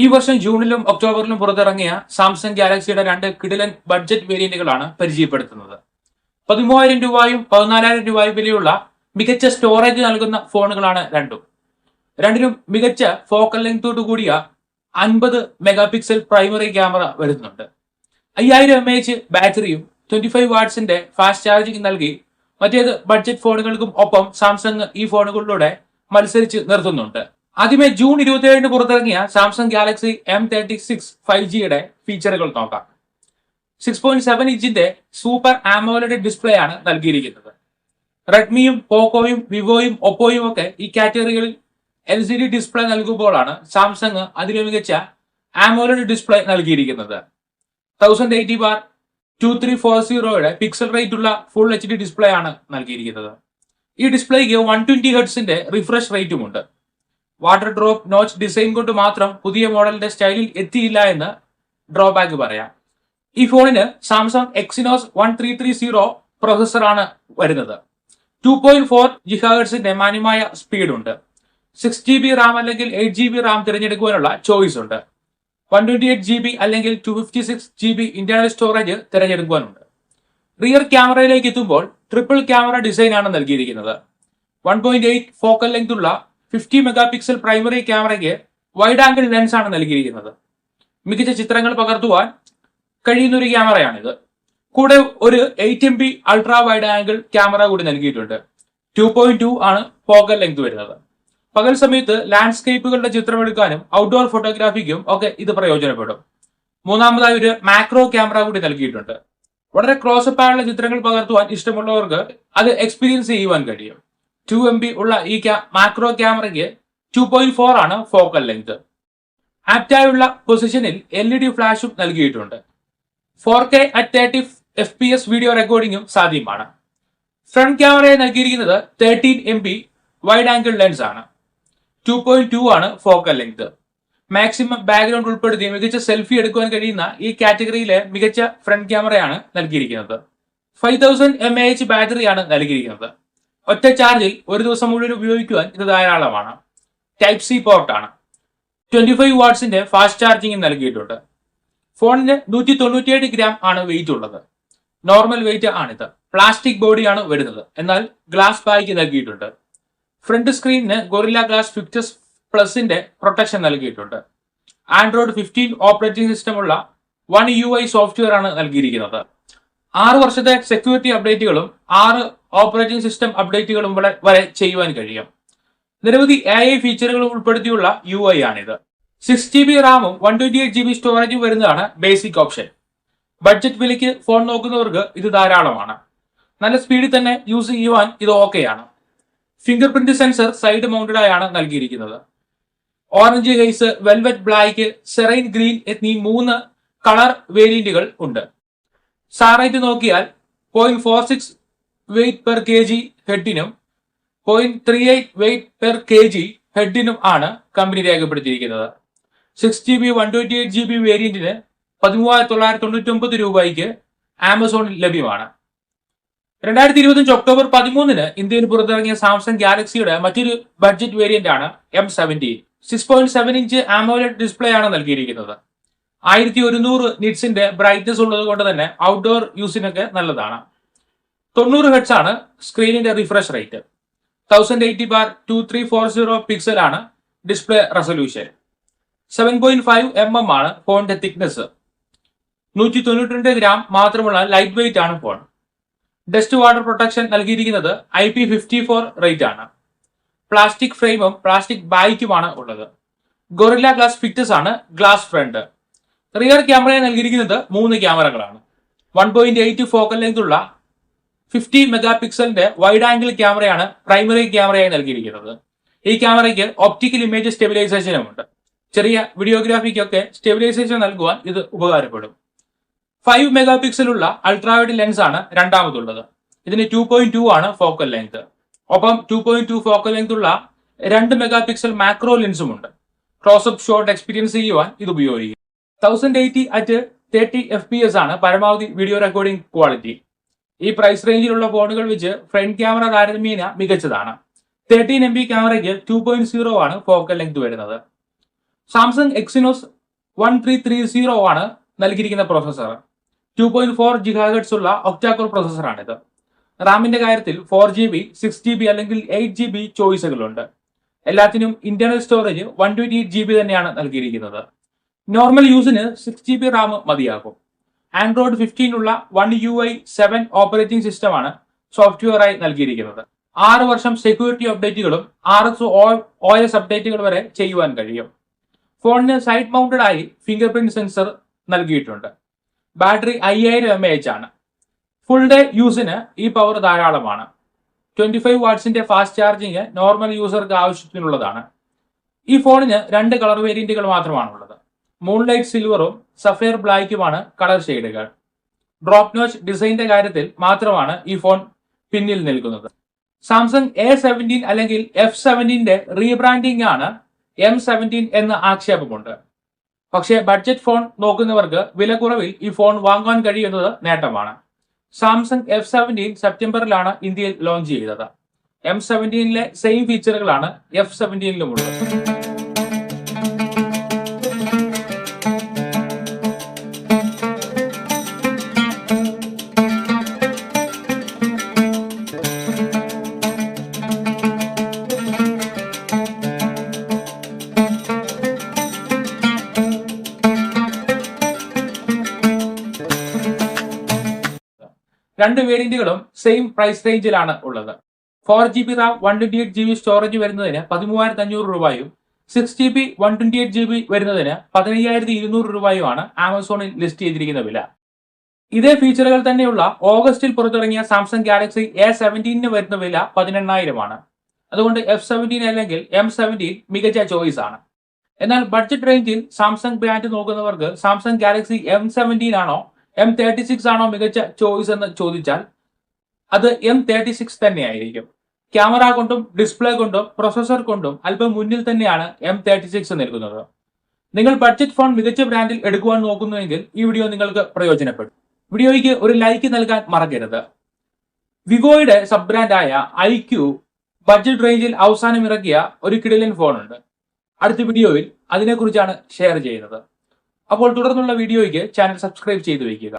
ഈ വർഷം ജൂണിലും ഒക്ടോബറിലും പുറത്തിറങ്ങിയ സാംസങ് ഗാലക്സിയുടെ രണ്ട് കിടിലൻ ബഡ്ജറ്റ് വേരിയന്റുകളാണ് പരിചയപ്പെടുത്തുന്നത്. പതിമൂവായിരം രൂപയും പതിനാലായിരം രൂപയും വിലയുള്ള മികച്ച സ്റ്റോറേജ് നൽകുന്ന ഫോണുകളാണ് രണ്ടും. രണ്ടിനും മികച്ച ഫോക്കൽ ലെങ്തോട് കൂടിയ അൻപത് മെഗാ പിക്സൽ പ്രൈമറി ക്യാമറ വരുന്നുണ്ട്. അയ്യായിരം എം എച്ച് ബാറ്ററിയും ട്വന്റി ഫൈവ് വാട്ട്സിന്റെ ഫാസ്റ്റ് ചാർജിംഗ് നൽകി മറ്റേത് ബഡ്ജറ്റ് ഫോണുകൾക്കും ഒപ്പം സാംസങ് ഈ ഫോണുകളിലൂടെ മത്സരിച്ച് നിർത്തുന്നുണ്ട്. ആദ്യമേ ജൂൺ ഇരുപത്തിയേഴിന് പുറത്തിറങ്ങിയ Samsung Galaxy M thirty six five ജിയുടെ ഫീച്ചറുകൾ നോക്കാം. സിക്സ് പോയിന്റ് സെവൻ ഇഞ്ചിന്റെ സൂപ്പർ ആമോലഡ് ഡിസ്പ്ലേ ആണ് നൽകിയിരിക്കുന്നത്. റെഡ്മിയും പോക്കോയും വിവോയും ഒപ്പോയും ഒക്കെ ഈ കാറ്റഗറികളിൽ എൽ സി ഡി ഡിസ്പ്ലേ നൽകുമ്പോഴാണ് സാംസങ് അതിലെ മികച്ച ആമോലഡ് ഡിസ്പ്ലേ നൽകിയിരിക്കുന്നത്. Thousand eighty bar two three four സീറോയുടെ pixel rate ഉള്ള ഫുൾ എച്ച് ഡി ഡിസ്പ്ലേ ആണ് നൽകിയിരിക്കുന്നത്. ഈ ഡിസ്പ്ലേക്ക് വൺ ട്വന്റി ഹെഡ്സിന്റെ റിഫ്രഷ് റേറ്റും ഉണ്ട്. വാട്ടർ ഡ്രോപ്പ് നോച്ച് ഡിസൈൻ കൊണ്ട് മാത്രം പുതിയ മോഡലിന്റെ സ്റ്റൈലിൽ എത്തിയില്ല എന്ന് ഡ്രോബാക്ക് പറയാം. ഈ ഫോണിന് Samsung Exynos one three three zero പ്രൊസസ്സറാണ് വരുന്നത്. ടു പോയിന്റ് ഫോർ ജിഹാഗേഴ്സിന്റെ മാന്യമായ സ്പീഡ് ഉണ്ട്. സിക്സ് ജി ബി റാം അല്ലെങ്കിൽ എയ്റ്റ് ജി ബി റാം തിരഞ്ഞെടുക്കുവാനുള്ള ചോയ്സ് ഉണ്ട്. One twenty eight G B അല്ലെങ്കിൽ two fifty six G B internal storage തിരഞ്ഞെടുക്കുവാനുണ്ട്. Rear ക്യാമറയിലേക്ക് എത്തുമ്പോൾ triple camera ഡിസൈനാണ് നൽകിയിരിക്കുന്നത്. One point eight focal length ഉള്ള ഫിഫ്റ്റി മെഗാ പിക്സൽ പ്രൈമറി ക്യാമറയ്ക്ക് വൈഡ് ആംഗിൾ ലെൻസ് ആണ് നൽകിയിരിക്കുന്നത്. മികച്ച ചിത്രങ്ങൾ പകർത്തുവാൻ കഴിയുന്ന ഒരു ക്യാമറയാണിത് കൂടെ ഒരു eight M B ultra wide angle camera കൂടി നൽകിയിട്ടുണ്ട്. ടു പോയിന്റ് ടു ആണ് ഫോക്കൽ ലെങ്ത് വരുന്നത്. പകൽ സമയത്ത് ലാൻഡ്സ്കേപ്പുകളുടെ ചിത്രമെടുക്കാനും ഔട്ട്ഡോർ ഫോട്ടോഗ്രാഫിക്കും ഒക്കെ ഇത് പ്രയോജനപ്പെടും. മൂന്നാമതായി ഒരു മാക്രോ ക്യാമറ കൂടി നൽകിയിട്ടുണ്ട്. വളരെ ക്രോസപ്പ് ആയുള്ള ചിത്രങ്ങൾ പകർത്തുവാൻ ഇഷ്ടമുള്ളവർക്ക് അത് എക്സ്പീരിയൻസ് ചെയ്യുവാൻ കഴിയും. ടു എം ബി ഉള്ള ഈ മാക്രോ ക്യാമറയ്ക്ക് ടു പോയിന്റ് ഫോർ ആണ് ഫോക്കൽ ലെങ്ത് ആപ്റ്റായുള്ള പൊസിഷനിൽ എൽ ഇ ഡി ഫ്ലാഷും നൽകിയിട്ടുണ്ട്. Four K at thirty F P S video റെക്കോർഡിംഗും സാധ്യമാണ്. ഫ്രണ്ട് ക്യാമറയെ നൽകിയിരിക്കുന്നത് thirteen M B wide angle lens ആണ്. ടു പോയിന്റ് ടു ആണ് ഫോക്കൽ ലെങ്ത് മാക്സിമം ബാക്ക്ഗ്രൗണ്ട് ഉൾപ്പെടുത്തി മികച്ച സെൽഫി എടുക്കുവാൻ കഴിയുന്ന ഈ കാറ്റഗറിയിലെ മികച്ച ഫ്രണ്ട് ക്യാമറയാണ് നൽകിയിരിക്കുന്നത്. Five thousand M A H ബാറ്ററിയാണ് നൽകിയിരിക്കുന്നത്. ഒറ്റ ചാർജിൽ ഒരു ദിവസം മുഴുവൻ ഉപയോഗിക്കുവാൻ ഇത് ധാരാളമാണ്. ടൈപ്പ് സി പോർട്ടാണ് ട്വന്റി ഫൈവ് വാട്ട്സിന്റെ ഫാസ്റ്റ് ചാർജിംഗ് നൽകിയിട്ടുണ്ട്. ഫോണിന് നൂറ്റി തൊണ്ണൂറ്റിയേഴ് ഗ്രാം ആണ് വെയിറ്റ് ഉള്ളത്. നോർമൽ വെയിറ്റ് ആണിത്. പ്ലാസ്റ്റിക് ബോഡിയാണ് വരുന്നത്. എന്നാൽ ഗ്ലാസ് ബാഗ് നൽകിയിട്ടുണ്ട്. ഫ്രണ്ട് സ്ക്രീനിന് ഗൊറില്ല ഗ്ലാസ് ഫിഫ്റ്റസ് പ്ലസിന്റെ പ്രൊട്ടക്ഷൻ നൽകിയിട്ടുണ്ട്. ആൻഡ്രോയിഡ് ഫിഫ്റ്റീൻ ഓപ്പറേറ്റിംഗ് സിസ്റ്റം ഉള്ള വൺ യു ഐ സോഫ്റ്റ്വെയർ ആണ് നൽകിയിരിക്കുന്നത്. ആറ് വർഷത്തെ സെക്യൂരിറ്റി അപ്ഡേറ്റുകളും ആറ് ഓപ്പറേറ്റിംഗ് സിസ്റ്റം അപ്ഡേറ്റുകളും വരെ ചെയ്യുവാൻ കഴിയും. നിരവധി എ ഐ ഫീച്ചറുകൾ ഉൾപ്പെടുത്തിയുള്ള യു ഐ ആണിത്. സിക്സ് ജി ബി റാമും one twenty eight G B സ്റ്റോറേജും വരുന്നതാണ് ബേസിക് ഓപ്ഷൻ ബഡ്ജറ്റ് വിലയ്ക്ക് ഫോൺ നോക്കുന്നവർക്ക് ഇത് ധാരാളമാണ്. നല്ല സ്പീഡിൽ തന്നെ യൂസ് ചെയ്യുവാൻ ഇത് ഓക്കെയാണ് finger print sensor side mounted ആയാണ് നൽകിയിരിക്കുന്നത്. Orange haze velvet black serene green എന്നീ മൂന്ന് കളർ വേരിയന്റുകൾ ഉണ്ട്. സാറേറ്റ് നോക്കിയാൽ point four six weight per K G ഹെഡിനും point three eight weight per K G ഹെഡിനും ആണ് കമ്പനി രേഖപ്പെടുത്തിയിരിക്കുന്നത്. Six G B one twenty eight G B വേരിയന്റിന് പതിമൂവായിരത്തി തൊള്ളായിരത്തി തൊണ്ണൂറ്റി ഒമ്പത് രൂപയ്ക്ക് ആമസോണിൽ ലഭ്യമാണ്. രണ്ടായിരത്തി ഇരുപത്തഞ്ച് ഒക്ടോബർ പതിമൂന്നിന് ഇന്ത്യയിൽ പുറത്തിറങ്ങിയ സാംസങ് ഗാലക്സിയുടെ മറ്റൊരു ബഡ്ജറ്റ് വേരിയന്റ് ആണ് M seventeen six point seven inch AMOLED display ആണ് നൽകിയിരിക്കുന്നത്. ആയിരത്തി ഒരുന്നൂറ് നിറ്റ്സിന്റെ ബ്രൈറ്റ്നസ് ഉള്ളത് കൊണ്ട് തന്നെ ഔട്ട്ഡോർ യൂസിനൊക്കെ നല്ലതാണ്. തൊണ്ണൂറ് ഹെഡ്സ് ആണ് സ്ക്രീനിന്റെ refresh rate thousand eighty bar two three four zero pixel ആണ് display resolution seven point five M M ആണ് ഫോണിന്റെ തിക്നെസ് നൂറ്റി തൊണ്ണൂറ്റി ഗ്രാം മാത്രമുള്ള ലൈറ്റ് വെയിറ്റ് ആണ് ഫോൺ ഡസ്റ്റ് വാട്ടർ പ്രൊട്ടക്ഷൻ നൽകിയിരിക്കുന്നത് I P fifty four rate ആണ് പ്ലാസ്റ്റിക് ഫ്രെയിമും പ്ലാസ്റ്റിക് ബാഗിക്കുമാണ് ഉള്ളത്. ഗൊറില്ല ഗ്ലാസ് ഫിറ്റസ് ആണ് ഗ്ലാസ് ഫ്രണ്ട് റിയർ ക്യാമറയെ നൽകിയിരിക്കുന്നത് മൂന്ന് ക്യാമറകളാണ്. One point eight focal length ഉള്ള ഫിഫ്റ്റി മെഗാ പിക്സലിന്റെ വൈഡ് ആംഗിൾ ക്യാമറയാണ് പ്രൈമറി ക്യാമറയായി നൽകിയിരിക്കുന്നത്. ഈ ക്യാമറയ്ക്ക് ഒപ്റ്റിക്കൽ ഇമേജ് സ്റ്റെബിലൈസേഷനും ഉണ്ട്. ചെറിയ വീഡിയോഗ്രാഫിക്കൊക്കെ സ്റ്റെബിലൈസേഷൻ നൽകുവാൻ ഇത് ഉപകാരപ്പെടും. ഫൈവ് മെഗാ പിക്സലുള്ള അൾട്രാവൈഡ് ലെൻസ് ആണ് രണ്ടാമതുള്ളത്. ഇതിന് ടു പോയിന്റ് ടു ആണ് ഫോക്കൽ ലെങ്ത് ഒപ്പം two point two focal length ഉള്ള രണ്ട് മെഗാ പിക്സൽ മാക്രോ ലെൻസും ഉണ്ട്. ക്രോസപ്പ് ഷോട്ട് എക്സ്പീരിയൻസ് ചെയ്യുവാൻ ഇത് ഉപയോഗിക്കും thousand eighty at thirty F P S ആണ് പരമാവധി വീഡിയോ റെക്കോർഡിംഗ് ക്വാളിറ്റി ഈ പ്രൈസ് റേഞ്ചിലുള്ള ഫോണുകൾ വെച്ച് ഫ്രണ്ട് ക്യാമറ താരതമ്യേന മികച്ചതാണ്. തേർട്ടീൻ എം ബി ക്യാമറയ്ക്ക് ടു പോയിന്റ് സീറോ ആണ് ഫോക്കൽ ലെങ്ത് വരുന്നത്. Samsung Exynos one three three zero ആണ് നൽകിയിരിക്കുന്ന processor two point four gigahertz ഉള്ള ഒക്ടാക്കോർ പ്രോസസ്സറാണിത് റാമിന്റെ കാര്യത്തിൽ four G B six G B അല്ലെങ്കിൽ എയ്റ്റ് ജി ബി ചോയ്സുകളുണ്ട് എല്ലാത്തിനും internal storage one twenty eight G B തന്നെയാണ് നൽകിയിരിക്കുന്നത്. നോർമൽ യൂസിന് സിക്സ് ജി ബി റാം മതിയാകും. Android ഫിഫ്റ്റീനുള്ള one U I seven operating സിസ്റ്റമാണ് സോഫ്റ്റ്വെയറായി നൽകിയിരിക്കുന്നത്. ആറ് വർഷം സെക്യൂരിറ്റി അപ്ഡേറ്റുകളും ആർ എസ് ഒ എസ് അപ്ഡേറ്റുകൾ വരെ ചെയ്യുവാൻ കഴിയും. ഫോണിന് സൈഡ് മൗണ്ടഡ് ആയി ഫിംഗർ പ്രിന്റ് സെൻസർ നൽകിയിട്ടുണ്ട്. ബാറ്ററി അയ്യായിരം എം എച്ച് ആണ്. ഫുൾ ഡേ യൂസിന് ഈ പവർ ധാരാളമാണ്. ട്വന്റി ഫൈവ് വാട്ട്സിന്റെ ഫാസ്റ്റ് ചാർജിങ് നോർമൽ യൂസർക്ക് ആവശ്യത്തിനുള്ളതാണ്. ഈ ഫോണിന് രണ്ട് കളർ വേരിയന്റുകൾ മാത്രമാണുള്ളത്. മൂൺലൈറ്റ് സിൽവറും സഫയർ ബ്ലാക്കുമാണ് കളർ ഷെയ്ഡുകൾ ഡ്രോപ്പ് നോച്ച് ഡിസൈനിന്റെ കാര്യത്തിൽ മാത്രമാണ് ഈ ഫോൺ പിന്നിൽ നിൽക്കുന്നത്. സാംസങ് എ സെവന്റീൻ അല്ലെങ്കിൽ എഫ് സെവന്റീന്റെ റീബ്രാൻഡിംഗ് ആണ് എം സെവന്റീൻ എന്ന ആക്ഷേപമുണ്ട്. പക്ഷേ ബഡ്ജറ്റ് ഫോൺ നോക്കുന്നവർക്ക് വില കുറവിൽ ഈ ഫോൺ വാങ്ങാൻ കഴിയുന്നത് നേട്ടമാണ്. സാംസങ് എഫ് സെവന്റീൻ സെപ്റ്റംബറിലാണ് ഇന്ത്യയിൽ ലോഞ്ച് ചെയ്തത്. എം സെവന്റീനിലെ സെയിം ഫീച്ചറുകളാണ് എഫ് സെവന്റീനിലുമുള്ളത് രണ്ട് വേരിയന്റുകളും സെയിം പ്രൈസ് റേഞ്ചിലാണ് ഉള്ളത്. Four G B RAM one twenty eight G B storage വരുന്നതിന് പതിമൂവായിരത്തി അഞ്ഞൂറ് രൂപയും six G B one twenty eight G B വരുന്നതിന് പതിനയ്യായിരത്തി ഇരുന്നൂറ് രൂപയുമാണ് ആമസോണിൽ ലിസ്റ്റ് ചെയ്തിരിക്കുന്ന വില. ഇതേ ഫീച്ചറുകൾ തന്നെയുള്ള ഓഗസ്റ്റിൽ പുറത്തിറങ്ങിയ സാംസങ് ഗാലക്സി എ സെവന്റീനിന് വരുന്ന വില പതിനെണ്ണായിരമാണ്. അതുകൊണ്ട് എഫ് സെവന്റീൻ അല്ലെങ്കിൽ എം സെവന്റീൻ മികച്ച ചോയ്സ് ആണ്. എന്നാൽ ബഡ്ജറ്റ് റേഞ്ചിൽ സാംസങ് ബ്രാൻഡ് നോക്കുന്നവർക്ക് സാംസങ് ഗാലക്സി എം സെവന്റീൻ ആണോ എം തേർട്ടി സിക്സ് ആണോ മികച്ച ചോയ്സ് എന്ന് ചോദിച്ചാൽ അത് എം തേർട്ടി സിക്സ് തന്നെയായിരിക്കും. ക്യാമറ കൊണ്ടും ഡിസ്പ്ലേ കൊണ്ടും പ്രൊസസർ കൊണ്ടും അല്പം മുന്നിൽ തന്നെയാണ് എം തേർട്ടി സിക്സ് നിൽക്കുന്നത്. നിങ്ങൾ ബഡ്ജറ്റ് ഫോൺ മികച്ച ബ്രാൻഡിൽ എടുക്കുവാൻ നോക്കുന്നുവെങ്കിൽ ഈ വീഡിയോ നിങ്ങൾക്ക് പ്രയോജനപ്പെടും. വീഡിയോയ്ക്ക് ഒരു ലൈക്ക് നൽകാൻ മറക്കരുത്. വിവോയുടെ സബ് ബ്രാൻഡായ ഐ ക്യു ബഡ്ജറ്റ് റേഞ്ചിൽ അവസാനം ഇറക്കിയ ഒരു കിടിലൻ ഫോണുണ്ട് അടുത്ത വീഡിയോയിൽ അതിനെക്കുറിച്ചാണ് ഷെയർ ചെയ്യുന്നത്. അപ്പോൾ തുടർന്നുള്ള വീഡിയോയ്ക്ക് ചാനൽ സബ്സ്ക്രൈബ് ചെയ്തു വയ്ക്കുക.